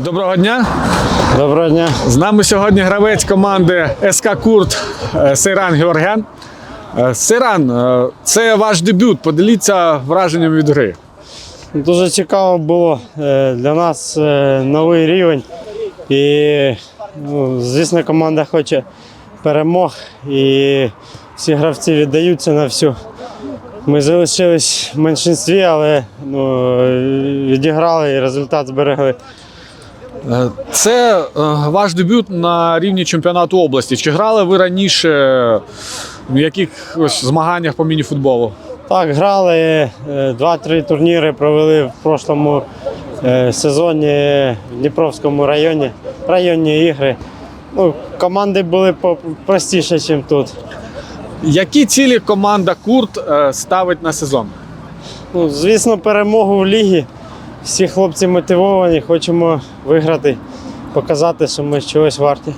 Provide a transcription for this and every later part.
Доброго дня. Доброго дня. З нами сьогодні гравець команди СК Курт е, Сейран Георгян. Е, Сейран, е, це ваш дебют. Поділіться враженням від гри. Дуже цікаво було для нас новий рівень. І, ну, звісно, команда хоче перемог і всі гравці віддаються на всю. Ми залишились в меншинстві, але ну, відіграли і результат зберегли. Е, Це е, ваш дебют на рівні чемпіонату області. Чи грали ви раніше в якихось змаганнях по мініфутболу? Так, грали е, два-три турніри провели в прошлому сезоні в Дніпровському районі. Районні ігри. Ну, команди були простіше, ніж тут. Які цілі команда Курт ставить на сезон? Ну, звісно, перемогу в лігі. Всі хлопці мотивовані, хочемо виграти, показати, що ми чогось варті.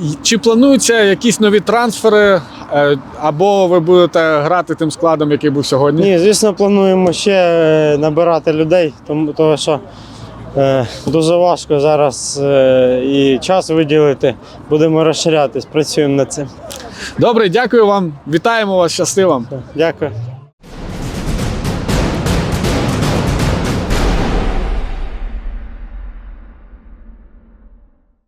Й- Чи плануються якісь нові трансфери, е, або ви будете грати тим складом, який був сьогодні? Ні, звісно, плануємо ще е, набирати людей, тому тому що е, дуже важко зараз е, і час виділити. Будемо розширятись, працюємо над цим. Добре, дякую вам. Вітаємо вас, щасти вам. Дякую.